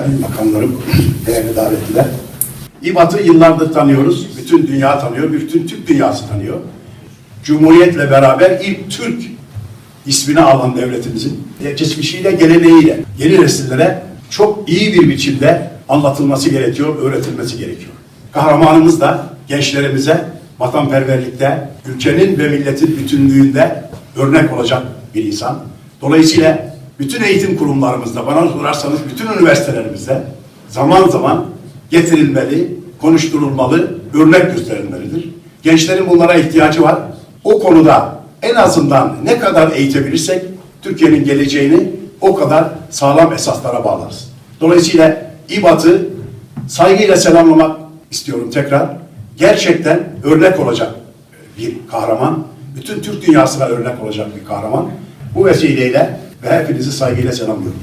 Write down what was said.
Sayın bakanlarım, değerli davetliler. İBAT'ı yıllardır tanıyoruz. Bütün dünya tanıyor, bütün Türk dünyası tanıyor. Cumhuriyetle beraber ilk Türk ismini alan devletimizin geçmişiyle, geleneğiyle yeni nesillere çok iyi bir biçimde anlatılması gerekiyor, öğretilmesi gerekiyor. Kahramanımız da gençlerimize vatanperverlikte, ülkenin ve milletin bütünlüğünde örnek olacak bir insan. Dolayısıyla bütün eğitim kurumlarımızda, bana sorarsanız bütün üniversitelerimizde zaman zaman getirilmeli, konuşturulmalı, örnek gösterilmelidir. Gençlerin bunlara ihtiyacı var. O konuda en azından ne kadar eğitebilirsek Türkiye'nin geleceğini o kadar sağlam esaslara bağlarız. Dolayısıyla İBAT'ı saygıyla selamlamak istiyorum tekrar. Gerçekten örnek olacak bir kahraman. Bütün Türk dünyasına örnek olacak bir kahraman. Bu vesileyle ve hepinizi saygıyla selamlıyorum.